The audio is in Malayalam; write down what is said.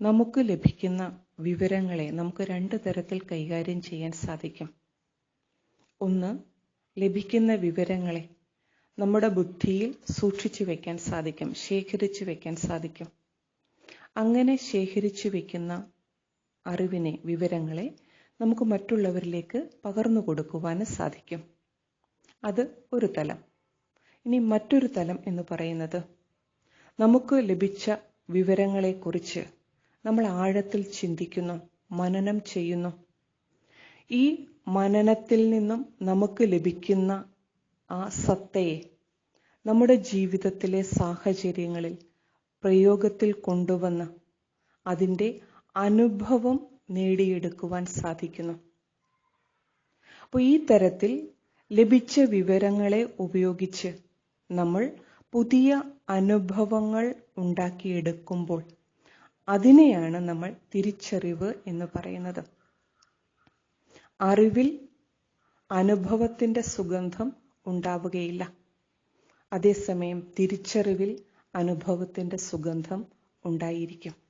നമുക്ക് ലഭിക്കുന്ന വിവരങ്ങളെ നമുക്ക് രണ്ട് തരത്തിൽ കൈകാര്യം ചെയ്യാൻ സാധിക്കും. ഒന്ന് ലഭിക്കുന്ന വിവരങ്ങളെ നമ്മുടെ ബുദ്ധിയിൽ സൂക്ഷിച്ചു വെക്കാൻ സാധിക്കും ശേഖരിച്ചു വെക്കാൻ സാധിക്കും. അങ്ങനെ ശേഖരിച്ചു വെക്കുന്ന അറിവിനെ വിവരങ്ങളെ നമുക്ക് മറ്റുള്ളവരിലേക്ക് പകർന്നു കൊടുക്കുവാനും സാധിക്കും. അത് ഒരു തലം. ഇനി മറ്റൊരു തലം എന്ന് പറയുന്നത് നമുക്ക് ലഭിച്ച വിവരങ്ങളെക്കുറിച്ച് നമ്മൾ ആഴത്തിൽ ചിന്തിക്കുന്നു മനനം ചെയ്യുന്നു. ഈ മനനത്തിൽ നിന്നും നമുക്ക് ലഭിക്കുന്ന ആ സത്തയെ നമ്മുടെ ജീവിതത്തിലെ സാഹചര്യങ്ങളിൽ പ്രയോഗത്തിൽ കൊണ്ടുവന്ന് അതിന്റെ അനുഭവം നേടിയെടുക്കുവാൻ സാധിക്കുന്നു. അപ്പോൾ ഈ തരത്തിൽ ലഭിച്ച വിവരങ്ങളെ ഉപയോഗിച്ച് നമ്മൾ പുതിയ അനുഭവങ്ങൾ ഉണ്ടാക്കിയെടുക്കുമ്പോൾ അതിനെയാണ് നമ്മൾ തിരിച്ചറിവ് എന്ന് പറയുന്നത്. അറിവിൽ അനുഭവത്തിന്റെ സുഗന്ധം ഉണ്ടാവുകയില്ല. അതേസമയം തിരിച്ചറിവിൽ അനുഭവത്തിന്റെ സുഗന്ധം ഉണ്ടായിരിക്കും.